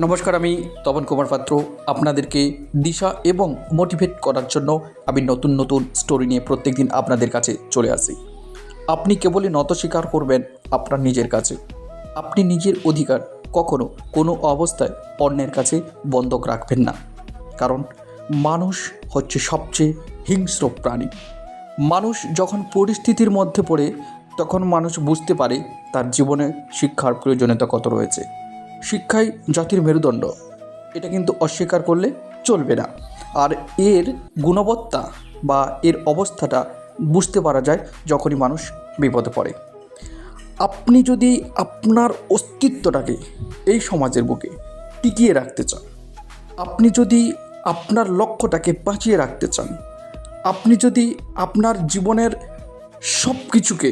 নমস্কার, আমি তপন কুমার পাত্র। আপনাদেরকে দিশা এবং মোটিভেট করার জন্য আমি নতুন নতুন স্টোরি নিয়ে প্রত্যেকদিন আপনাদের কাছে চলে আসি। আপনি কেবলই নত স্বীকার করবেন আপনার নিজের কাছে। আপনি নিজের অধিকার কখনো কোনো অবস্থায় অন্যের কাছে বন্ধক রাখবেন না। কারণ মানুষ হচ্ছে সবচেয়ে হিংস্র প্রাণী। মানুষ যখন পরিস্থিতির মধ্যে পড়ে, তখন মানুষ বুঝতে পারে তার জীবনে শিক্ষার প্রয়োজনীয়তা কত রয়েছে। শিক্ষাই জাতির মেরুদণ্ড। এটা কিন্তু অস্বীকার করলে চলবে না। আর এর গুণবত্তা বা এর অবস্থাটা বুঝতে পারা যায় যখনই মানুষ বিপদে পড়ে। আপনি যদি আপনার অস্তিত্বটাকে এই সমাজের বুকে টিকিয়ে রাখতে চান, আপনি যদি আপনার লক্ষ্যটাকে বাঁচিয়ে রাখতে চান, আপনি যদি আপনার জীবনের সব কিছুকে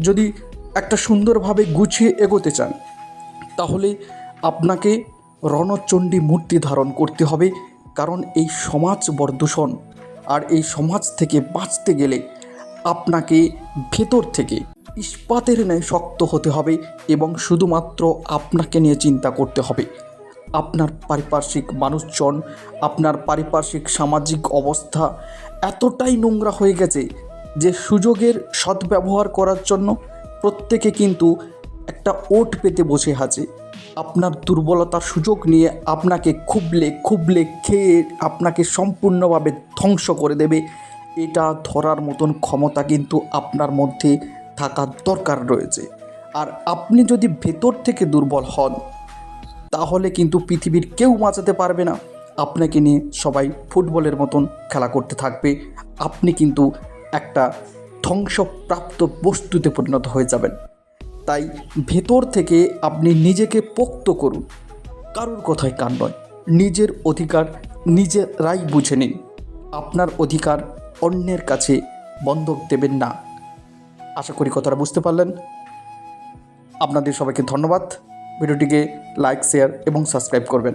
যদি একটা সুন্দরভাবে গুছিয়ে এগোতে চান, তাহলে আপনাকে রণচণ্ডী মূর্তি ধারণ করতে হবে, কারণ এই সমাজ বর্দূষণ। আর এই সমাজ থেকে বাঁচতে গেলে আপনাকে ভেতর থেকে ইস্পাতের ন্যায় শক্ত হতে হবে এবং শুধুমাত্র আপনাকে নিয়ে চিন্তা করতে হবে। আপনার পারিপার্শ্বিক মানুষজন, আপনার পারিপার্শ্বিক সামাজিক অবস্থা এতটাই নোংরা হয়ে গেছে যে সুযোগের সদ্ব্যবহার করার জন্য প্রত্যেকে কিন্তু একটা ওট পেতে বসে আছে আপনার দুর্বলতার সুযোগ নিয়ে আপনাকে খুবলে খুবলে খেয়ে আপনাকে সম্পূর্ণভাবে ধ্বংস করে দেবে। এটা ধরার মতন ক্ষমতা কিন্তু আপনার মধ্যে থাকার দরকার রয়েছে। আর আপনি যদি ভেতর থেকে দুর্বল হন, তাহলে কিন্তু পৃথিবীর কেউ বাঁচাতে পারবে না। আপনাকে নিয়ে সবাই ফুটবলের মতন খেলা করতে থাকবে। আপনি কিন্তু একটা ধ্বংসপ্রাপ্ত বস্তুতে পরিণত হয়ে যাবেন। তাই ভেতর থেকে আপনি নিজেকে পোক্ত করুন। কারোর কথায় কান নয়, নিজের অধিকার নিজেরাই বুঝে নিন। আপনার অধিকার অন্যের কাছে বন্ধক দেবেন না। আশা করি কথাটা বুঝতে পারলেন। আপনাদের সবাইকে ধন্যবাদ। ভিডিওটিকে লাইক, শেয়ার এবং সাবস্ক্রাইব করবেন।